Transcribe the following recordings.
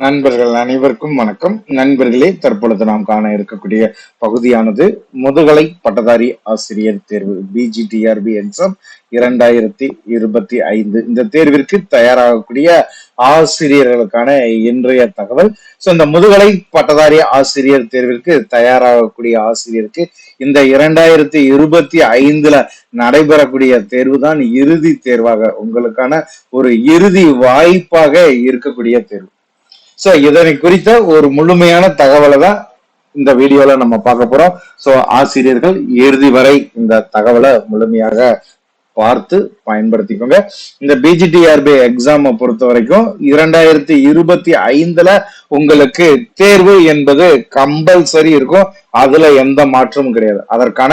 நண்பர்கள் அனைவருக்கும் வணக்கம். நண்பர்களே தற்பொழுது நாம் காண இருக்கக்கூடிய பகுதியானது முதுகலை பட்டதாரி ஆசிரியர் தேர்வு பிஜிடிஆர்பி எக்ஸாம் இரண்டாயிரத்தி இருபத்தி ஐந்து. இந்த தேர்விற்கு தயாராகக்கூடிய ஆசிரியர்களுக்கான இன்றைய தகவல். ஸோ இந்த முதுகலை பட்டதாரி ஆசிரியர் தேர்விற்கு தயாராகக்கூடிய ஆசிரியருக்கு இந்த இரண்டாயிரத்தி இருபத்தி ஐந்துல நடைபெறக்கூடிய தேர்வு தான் இறுதி தேர்வாக உங்களுக்கான ஒரு இறுதி வாய்ப்பாக இருக்கக்கூடிய தேர்வு. சோ இதனை குறித்த ஒரு முழுமையான தகவலை தான் இந்த வீடியோல நம்ம பார்க்க போறோம். சோ ஆசிரியர்கள் இறுதி வரை இந்த தகவலை முழுமையாக பார்த்து பயன்படுத்திக்கோங்க. இந்த பிஜிடிஆர்பி எக்ஸாமை பொறுத்த வரைக்கும் இரண்டாயிரத்தி இருபத்தி ஐந்துல உங்களுக்கு தேர்வு என்பது கம்பல்சரி இருக்கும். அதுல எந்த மாற்றமும் கிடையாது. அதற்கான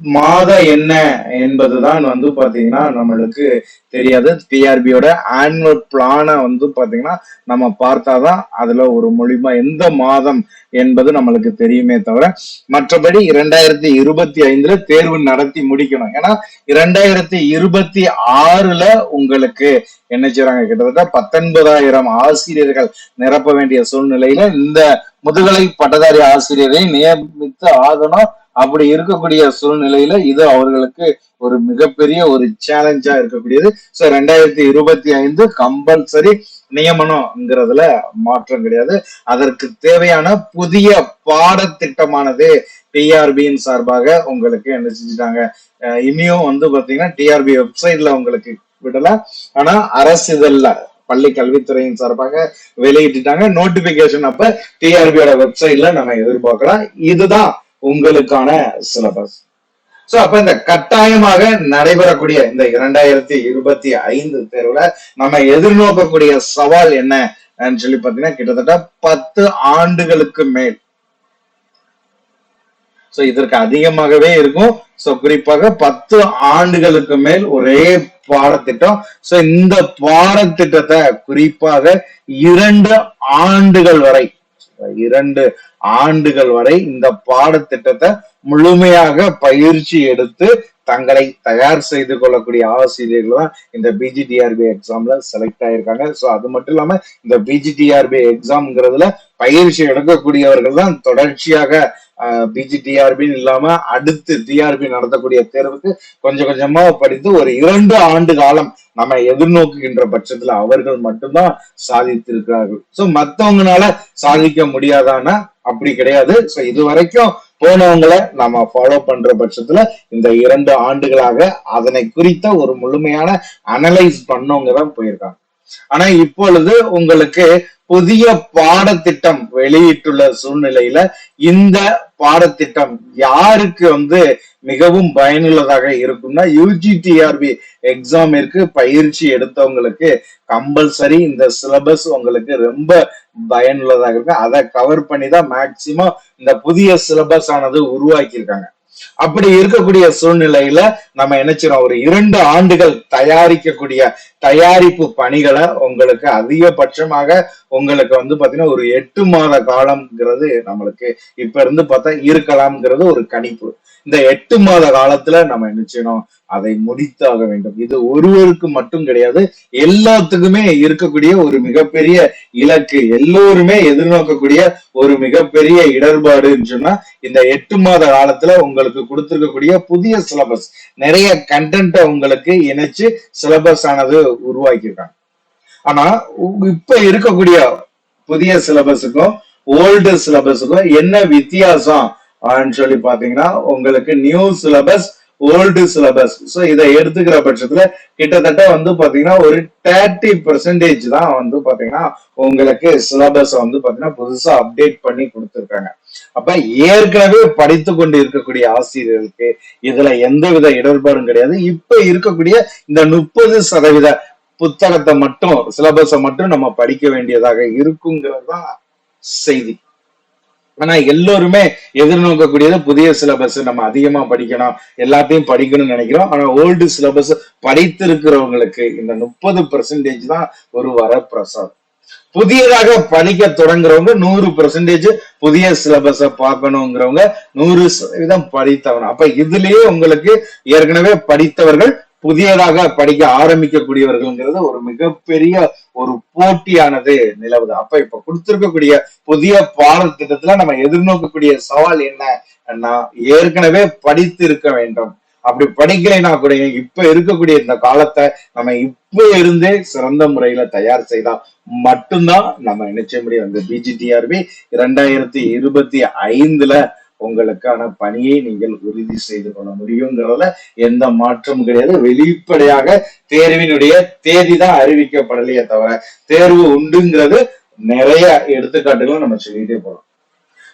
மாதம் என்ன என்பதுதான் வந்து பாத்தீங்கன்னா நம்மளுக்கு தெரியாது. டிஆர்பியோட ஆனுவல் பிளானை வந்து பாத்தீங்கன்னா நம்ம பார்த்தாதான் அதுல ஒரு மொழிமா எந்த மாதம் என்பது நம்மளுக்கு தெரியுமே தவிர மற்றபடி இரண்டாயிரத்தி இருபத்தி ஐந்துல தேர்வு நடத்தி முடிக்கணும். ஏன்னா இரண்டாயிரத்தி இருபத்தி ஆறுல உங்களுக்கு என்ன செய்றாங்க? கிட்டத்தட்ட பத்தொன்பதாயிரம் ஆசிரியர்கள் நிரப்ப வேண்டிய சூழ்நிலையில இந்த முதுகலை பட்டதாரி ஆசிரியரை நியமித்து ஆகணும். அப்படி இருக்கக்கூடிய சூழ்நிலையில இது அவர்களுக்கு ஒரு மிகப்பெரிய ஒரு சேலஞ்சா இருக்கக்கூடியது. சோ ரெண்டாயிரத்தி இருபத்தி ஐந்து கம்பல்சரி நியமனம்ங்கிறதுல மாற்றம் கிடையாது. அதற்கு தேவையான புதிய பாடத்திட்டமானது டிஆர்பியின் சார்பாக உங்களுக்கு என்ன செஞ்சுட்டாங்க. இனியும் வந்து பாத்தீங்கன்னா டிஆர்பி வெப்சைட்ல உங்களுக்கு விடல. ஆனா அரசு இதழ்ல பள்ளி கல்வித்துறையின் சார்பாக வெளியிட்டுட்டாங்க. நோட்டிபிகேஷன் அப்ப டிஆர்பியோட வெப்சைட்ல நம்ம எதிர்பார்க்கலாம். இதுதான் உங்களுக்கான சிலபஸ் சோ அப்ப இந்த கட்டாயமாக நடைபெறக்கூடிய இந்த இரண்டாயிரத்தி இருபத்தி ஐந்து தேர்வுல நம்ம எதிர்நோக்கக்கூடிய சவால் என்ன சொல்லி பாத்தீங்கன்னா கிட்டத்தட்ட பத்து ஆண்டுகளுக்கு மேல். சோ இதற்கு அதிகமாகவே இருக்கும். சோ குறிப்பாக பத்து ஆண்டுகளுக்கு மேல் ஒரே பாடத்திட்டம். சோ இந்த பாடத்திட்டத்தை குறிப்பாக இரண்டு ஆண்டுகள் வரை இரண்டு ஆண்டுகள் வரை இந்த பாடத்திட்டத்தை முழுமையாக பயிற்சி எடுத்து தங்களை தயார் செய்து கொள்ளக்கூடிய ஆசிரியர்கள் தான் இந்த பிஜிடிஆர்பி எக்ஸாம்ல செலக்ட் ஆயிருக்காங்க. ஸோ அது மட்டும் இல்லாம இந்த பிஜிடிஆர்பி எக்ஸாம்ங்கிறதுல பயிற்சி எடுக்கக்கூடியவர்கள் தான் தொடர்ச்சியாக பிஜிடிஆர்பின்னு இல்லாம அடுத்து டிஆர்பி நடத்தக்கூடிய தேர்வுக்கு கொஞ்சம் கொஞ்சமா படித்து ஒரு இரண்டு ஆண்டு காலம் நம்ம எதிர்நோக்குகின்ற பட்சத்துல அவர்கள் மட்டும்தான் சாதித்திருக்கிறார்கள். ஸோ மற்றவங்களால சாதிக்க முடியாதான்னா அப்படி கிடையாது. சோ இது வரைக்கும் போனவங்களை நம்ம ஃபாலோ பண்ற பட்சத்துல இந்த இரண்டு ஆண்டுகளாக அதனை குறித்த ஒரு முழுமையான அனலைஸ் பண்ணவங்க தான் போயிருக்காங்க. ஆனா இப்பொழுது உங்களுக்கு புதிய பாடத்திட்டம் வெளியிட்டுள்ள சூழ்நிலையில இந்த பாடத்திட்டம் யாருக்கு வந்து மிகவும் பயனுள்ளதாக இருக்கும்னா யூஜிடிஆர்பி எக்ஸாமிற்கு பயிற்சி எடுத்தவங்களுக்கு கம்பல்சரி இந்த சிலபஸ் உங்களுக்கு ரொம்ப பயனுள்ளதாக இருக்கு. அதை கவர் பண்ணி தான் மேக்சிமம் இந்த புதிய சிலபஸ் ஆனது உருவாக்கியிருக்காங்க. அப்படி இருக்கக்கூடிய சூழ்நிலையில நம்ம நினைச்சிரோம் ஒரு இரண்டு ஆண்டுகள் தயாரிக்கக்கூடிய தயாரிப்பு பணிகளை உங்களுக்கு அதிகபட்சமாக உங்களுக்கு வந்து பாத்தீங்கன்னா ஒரு எட்டு மாத காலம்ங்கிறது நம்மளுக்கு இப்ப இருந்து பார்த்தா இருக்கலாம்ங்கிறது ஒரு கணிப்பு. இந்த எட்டு மாத காலத்துல நம்ம என்ன செய்யணும்? அதை முடித்தாக வேண்டும். இது ஒருவருக்கு மட்டும் கிடையாது எல்லாத்துக்குமே இருக்கக்கூடிய ஒரு மிகப்பெரிய இலக்கு எல்லோருமே எதிர்நோக்கக்கூடிய ஒரு மிகப்பெரிய இடர்பாடுன்னு சொன்னா இந்த எட்டு மாத காலத்துல உங்களுக்கு கொடுத்திருக்கக்கூடிய புதிய சிலபஸ் நிறைய கண்டென்ட்டை உங்களுக்கு இணைச்சு சிலபஸ் ஆனது உருவாக்கியிருக்காங்க. ஆனா இப்ப இருக்கக்கூடிய புதிய சிலபஸுக்கும் ஓல்டு சிலபஸுக்கும் என்ன வித்தியாசம் சொல்லி பாத்தீங்கன்னா உங்களுக்கு new syllabus old syllabus so இதை எடுத்துக்கிற பட்சத்துல கிட்டத்தட்ட வந்து பாத்தீங்கன்னா ஒரு தேர்ட்டி பெர்சன்டேஜ் தான் வந்து பாத்தீங்கன்னா உங்களுக்கு சிலபஸ் வந்து பாத்தீங்கன்னா புதுசா அப்டேட் பண்ணி கொடுத்துருக்காங்க. அப்ப ஏற்கனவே படித்து கொண்டு இருக்கக்கூடிய ஆசிரியர்களுக்கு இதுல எந்தவித இடர்பாடும் கிடையாது. இப்ப இருக்கக்கூடிய இந்த முப்பது சதவீத புத்தகத்தை மட்டும் சிலபஸை மட்டும் நம்ம படிக்க வேண்டியதாக இருக்குங்கிறது தான் செய்தி. ஆனா எல்லோருமே எதிர்நோக்கக்கூடியது புதிய சிலபஸ் நம்ம அதிகமா படிக்கணும். எல்லாத்தையும் படிக்கணும்னு நினைக்கிறோம். ஆனா ஓல்டு சிலபஸ் படித்திருக்கிறவங்களுக்கு இந்த முப்பது பெர்சன்டேஜ் தான் ஒரு வரப்பிரசாதம். புதியதாக படிக்க தொடங்குறவங்க நூறு பெர்சன்டேஜ் புதிய சிலபஸ பார்க்கணுங்கிறவங்க நூறு சதவீதம் படித்தவன் அப்ப இதுலயே உங்களுக்கு ஏற்கனவே படித்தவர்கள் புதியதாக படிக்க ஆரம்பிக்கக்கூடியவர்கள்ங்கிறது ஒரு மிகப்பெரிய ஒரு போட்டியானது நிலவுது. அப்ப இப்ப கொடுத்திருக்கக்கூடிய புதிய பாடத்திட்டத்துல நம்ம எதிர்நோக்கக்கூடிய சவால் என்ன ஏற்கனவே படித்து இருக்க வேண்டும். அப்படி படிக்கலைன்னா கூட இப்ப இருக்கக்கூடிய இந்த காலத்தை நம்ம இப்ப இருந்தே சிறந்த முறையில தயார் செய்தா மட்டும்தான் நம்ம நினைச்ச முடியும். அந்த பிஜிடிஆர்பி இரண்டாயிரத்தி இருபத்தி ஐந்துல உங்களுக்கான பணியை நீங்கள் உறுதி செய்து கொள்ள முடியுங்கிறதுல எந்த மாற்றமும் கிடையாது. வெளிப்படையாக தேர்வினுடைய தேதி தான் அறிவிக்கப்படலையே தவிர தேர்வு உண்டுங்கிறது நிறைய எடுத்துக்காட்டுகளும் நம்ம சொல்லிட்டே போறோம்.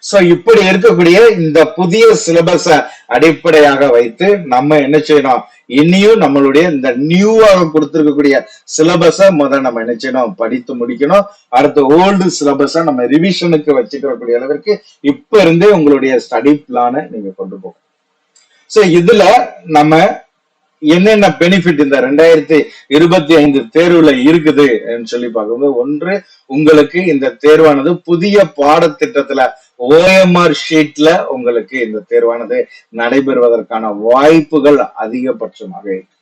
சோ இப்படி இருக்கக்கூடிய இந்த புதிய சிலபஸ அடிப்படையாக வைத்து நம்ம என்ன செய்யணும்? இனியும் நம்மளுடைய இந்த நியூவாக கொடுத்துருக்கக்கூடிய சிலபஸ முதல் நம்ம என்ன செய்யணும்? படித்து முடிக்கணும். அடுத்த ஓல்டு சிலபஸ நம்ம ரிவிஷனுக்கு வச்சுக்கிறக்கூடிய அளவிற்கு இப்ப இருந்தே உங்களுடைய ஸ்டடி பிளான நீங்க கொண்டு போகணும். சோ இதுல நம்ம என்னென்ன பெனிஃபிட் இந்த ரெண்டாயிரத்தி இருபத்தி ஐந்து தேர்வுல இருக்குது? சொல்லி பார்க்கும்போது ஒன்று உங்களுக்கு இந்த தேர்வானது புதிய பாடத்திட்டத்துல ஓஎம்ஆர் ஷீட்ல உங்களுக்கு இந்த தேர்வானது நடைபெறுவதற்கான வாய்ப்புகள் அதிகபட்சமாக இருக்கு.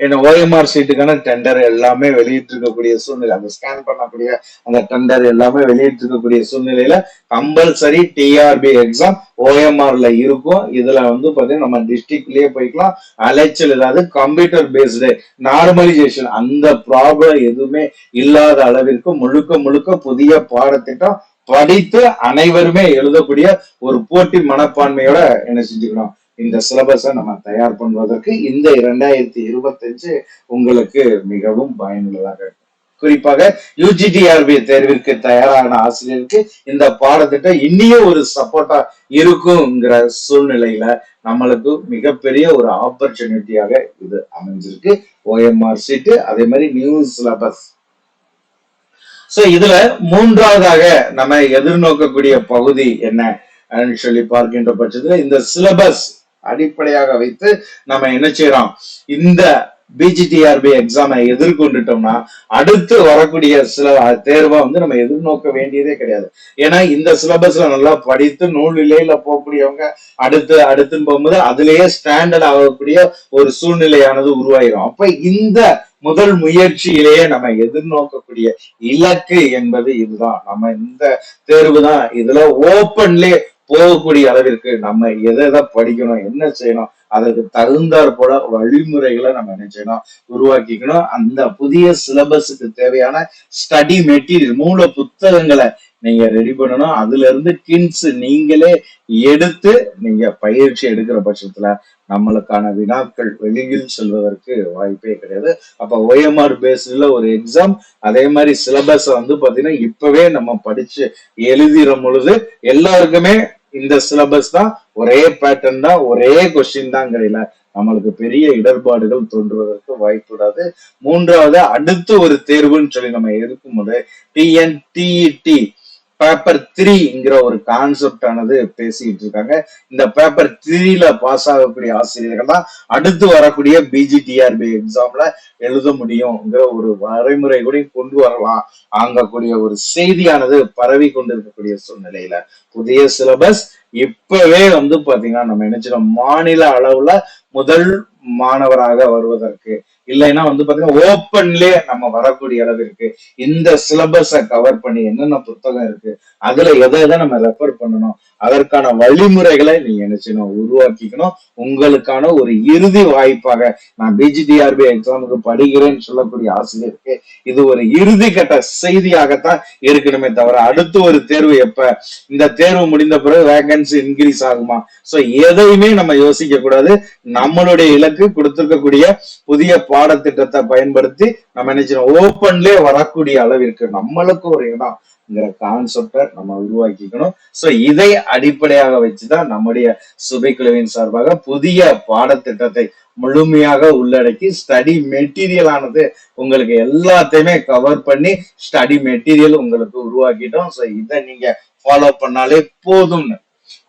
ஏன்னா ஓஎம்ஆர் சீட்டுக்கான டெண்டர் எல்லாமே வெளியிட்டு இருக்கக்கூடிய சூழ்நிலை அந்த ஸ்கேன் பண்ணக்கூடிய அந்த டெண்டர் எல்லாமே வெளியிட்டு இருக்கக்கூடிய சூழ்நிலையில கம்பல்சரி டிஆர்பி எக்ஸாம் ஓஎம்ஆர்ல இருக்கும். இதுல வந்து பாத்தீங்கன்னா நம்ம டிஸ்ட்ரிக்ட்லயே போய்க்கலாம். அலைச்சல் ஏதாவது கம்ப்யூட்டர் பேஸ்டு நார்மலைசேஷன் அந்த ப்ராப்ளம் எதுவுமே இல்லாத அளவிற்கு முழுக்க முழுக்க புதிய பாடத்திட்டம் படித்து அனைவருமே எழுதக்கூடிய ஒரு போட்டி மனப்பான்மையோட என்ன செஞ்சுக்கணும்? இந்த சிலபஸை நம்ம தயார் பண்ணுவதற்கு இந்த இரண்டாயிரத்தி இருபத்தஞ்சு உங்களுக்கு மிகவும் பயனுள்ளதாக இருக்கும். குறிப்பாக யூஜிடிஆர்பி தேர்விற்கு தயாரான ஆசிரியருக்கு இந்த பாடத்திட்டம் இன்னியும் ஒரு சப்போர்ட்டா இருக்குங்கிற சூழ்நிலையில நம்மளுக்கு மிகப்பெரிய ஒரு ஆப்பர்ச்சுனிட்டியாக இது அமைஞ்சிருக்கு. ஓஎம்ஆர் சீட்டு அதே மாதிரி நியூ சிலபஸ் சோ இதுல மூன்றாவதாக நம்ம எதிர்நோக்கக்கூடிய பகுதி என்ன? சொல்லி பார்க்கின்ற பட்சத்துல இந்த சிலபஸ் அடிப்படையாக வைத்து நம்ம என்ன செய்யறோம்? இந்த பிஜிடிஆர்பி எக்ஸாமை எதிர்கொண்டுட்டோம்னா அடுத்து வரக்கூடிய சில தேர்வை வந்து நம்ம எதிர்நோக்க வேண்டியதே கிடையாது. ஏன்னா இந்த சிலபஸ்ல நல்லா படித்து நூல் நிலையில போகக்கூடியவங்க அடுத்து அடுத்துன்னு போகும்போது அதுலயே ஸ்டாண்டர்ட் ஆகக்கூடிய ஒரு சூழ்நிலையானது உருவாயிரும். அப்ப இந்த முதல் முயற்சியிலேயே நம்ம எதிர்நோக்கக்கூடிய இலக்கு என்பது இதுதான். நம்ம இந்த தேர்வு தான் இதுல ஓப்பன்லயே போகக்கூடிய அளவிற்கு நம்ம எதை எதை படிக்கணும் என்ன செய்யணும் அதற்கு தகுந்தாற் போல வழிமுறைகளை நம்ம என்ன செய்யணும் உருவாக்கிக்கணும். அந்த புதிய சிலபஸுக்கு தேவையான ஸ்டடி மெட்டீரியல் மூல புத்தகங்களை நீங்க ரெடி பண்ணணும். அதுல இருந்து கின்ஸ் நீங்களே எடுத்து நீங்க பயிற்சி எடுக்கிற பட்சத்துல நம்மளுக்கான வினாக்கள் வெளியில் செல்வதற்கு வாய்ப்பே கிடையாது. அப்ப ஓஎம்ஆர் பேஸ்ல ஒரு எக்ஸாம் அதே மாதிரி சிலபஸ் வந்து பாத்தீங்கன்னா இப்பவே நம்ம படிச்சு எழுதிற பொழுது எல்லாருக்குமே இந்த சிலபஸ் தான் ஒரே பேட்டர்ன் தான் ஒரே கொஸ்டின் தான் கிடையில. நம்மளுக்கு பெரிய இடர்பாடுகள் தோன்றுவதற்கு வாய்ப்பு விடாது. மூன்றாவது அடுத்து ஒரு தேர்வுன்னு சொல்லி நம்ம இருக்கும்போது டிஎன்டிஇடி பேப்பர் த்ரீங்கிற ஒரு கான்செப்ட் ஆனது பேசிட்டு இருக்காங்க. இந்த பேப்பர் த்ரீல பாஸ் ஆகக்கூடிய ஆசிரியர்கள் தான் அடுத்து வரக்கூடிய பிஜிடிஆர்பி எக்ஸாம்ல எழுத முடியுங்கிற ஒரு வரைமுறை கூட கொண்டு வரலாம் ஆங்கக்கூடிய ஒரு செய்தியானது பரவி கொண்டிருக்கக்கூடிய சூழ்நிலையில. புதிய சிலபஸ் இப்பவே வந்து பாத்தீங்கன்னா நம்ம நினைச்சிடும் மாநில அளவுல முதல் மாணவராக வருவதற்கு இல்லைன்னா வந்து பாத்தீங்கன்னா ஓப்பன்லயே நம்ம வரக்கூடிய அளவிற்கு இந்த சிலபஸ கவர் பண்ணி என்னென்ன புத்தகம் இருக்கு அதுல எதை எதை நம்ம ரெஃபர் பண்ணணும் அதற்கான வழிமுறைகளை நீங்க என்ன உருவாக்கிக்கணும். உங்களுக்கான ஒரு இறுதி வாய்ப்பாக நான் பிஜிடிஆர்பி எக்ஸாமுக்கு படிக்கிறேன்னு சொல்லக்கூடிய ஆசிரியருக்கு இது ஒரு இறுதி கட்ட செய்தியாகத்தான் இருக்கணுமே தவிர அடுத்து ஒரு தேர்வு எப்ப? இந்த தேர்வு முடிந்த பிறகு வேகன்சி இன்க்ரீஸ் ஆகுமா? சோ எதையுமே நம்ம யோசிக்க கூடாது நம்மளுடைய இலக்கு கொடுத்திருக்கக்கூடிய புதிய பாடத்திட்டத்தை பயன்படுத்தி நம்ம நினைச்சோம் ஓப்பன்லேயே வரக்கூடிய அளவிற்கு நம்மளுக்கு ஒரு இடம்ங்கிற கான்செப்டை நம்ம உருவாக்கிக்கணும். சோ இதை அடிப்படையாக வச்சுதான் நம்முடைய சுபைக்குழுவின் சார்பாக புதிய பாடத்திட்டத்தை முழுமையாக உள்ளடக்கி ஸ்டடி மெட்டீரியல் ஆனது உங்களுக்கு எல்லாத்தையுமே கவர் பண்ணி ஸ்டடி மெட்டீரியல் உங்களுக்கு உருவாக்கிட்டோம். சோ இதை நீங்க ஃபாலோ பண்ணாலே போதும்னு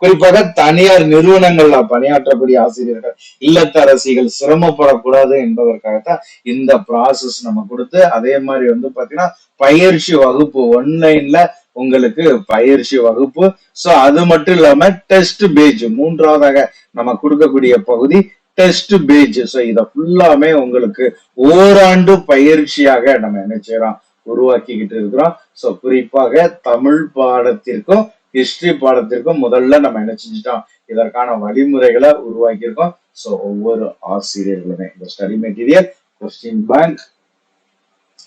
குறிப்பாக தனியார் நிறுவனங்கள்ல பணியாற்றக்கூடிய ஆசிரியர்கள் இல்லத்தரசிகள் சிரமப்படக்கூடாது என்பதற்காகத்தான் இந்த ப்ராசஸ் நம்ம கொடுத்து அதே மாதிரி வந்து பாத்தீங்கன்னா பயிற்சி வகுப்பு ஒன்லைன்ல உங்களுக்கு பயிற்சி வகுப்பு. சோ அது மட்டும் இல்லாம டெஸ்ட் பேஜ் மூன்றாவதாக நம்ம கொடுக்கக்கூடிய பகுதி டெஸ்ட் பேஜ் ஸோ இதை ஃபுல்லாமே உங்களுக்கு ஓராண்டு பயிற்சியாக நம்ம என்ன செய்யறோம்? உருவாக்கிக்கிட்டு இருக்கிறோம். ஸோ குறிப்பாக தமிழ் பாடத்திற்கும் ஹிஸ்டரி பாடத்திற்கும் முதல்ல நம்ம என்ன செஞ்சிட்டோம்? இதற்கான வழிமுறைகளை உருவாக்கியிருக்கோம். ஸோ ஒவ்வொரு ஆசிரியர்களுமே இந்த ஸ்டடி மெட்டீரியல் கொஸ்டின் பேங்க்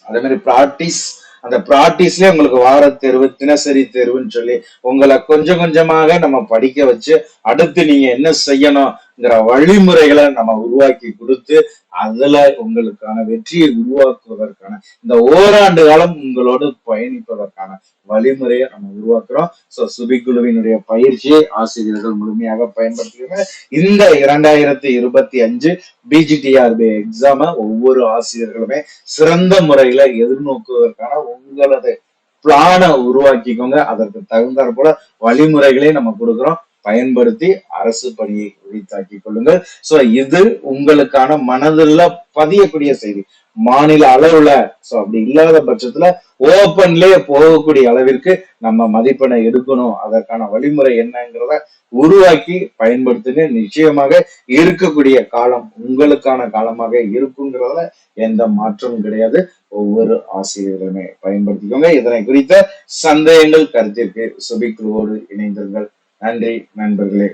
அதே மாதிரி ப்ராக்டிஸ் அந்த ப்ராக்டிஸ்லயே உங்களுக்கு வார தேர்வு தினசரி தேர்வுன்னு சொல்லி உங்களை கொஞ்சம் கொஞ்சமாக நம்ம படிக்க வச்சு அடுத்து நீங்க என்ன செய்யணும் வழிமுறைகளை நம்ம உருவாக்கி கொடுத்து அதுல உங்களுக்கான வெற்றியை உருவாக்குவதற்கான இந்த ஓராண்டு காலம் உங்களோடு பயணிப்பதற்கான வழிமுறையை நம்ம உருவாக்குறோம். சோ சுபிக்குழுவினுடைய பயிற்சியை ஆசிரியர்கள் முழுமையாக பயன்படுத்துகிறாங்க இந்த இரண்டாயிரத்தி இருபத்தி அஞ்சு பிஜிடிஆர்பி எக்ஸாம ஒவ்வொரு ஆசிரியர்களுமே சிறந்த முறையில எதிர்நோக்குவதற்கான உங்களது பிளானை உருவாக்கிக்கோங்க. அதற்கு தகுந்தாற் போல வழிமுறைகளையும் நம்ம கொடுக்குறோம். பயன்படுத்தி அரசு பணியை உரித்தாக்கி கொள்ளுங்கள். சோ இது உங்களுக்கான மனதில் பதியக்கூடிய செய்தி. மாநில அளவுல சோ அப்படி இல்லாத பட்சத்துல ஓப்பன்லயே போகக்கூடிய அளவிற்கு நம்ம மதிப்பெண்ணை எடுக்கணும். அதற்கான வழிமுறை என்னங்கிறத உருவாக்கி பயன்படுத்தினு நிச்சயமாக இருக்கக்கூடிய காலம் உங்களுக்கான காலமாக இருக்குங்கிறதுல எந்த மாற்றமும் கிடையாது. ஒவ்வொரு ஆசிரியர்களுமே பயன்படுத்திக்கோங்க. இதனை குறித்த சந்தேகங்கள் கருத்திற்கு சுபிக்குழுவோடு இணைந்திருங்கள். நன்றி நண்பர்களே.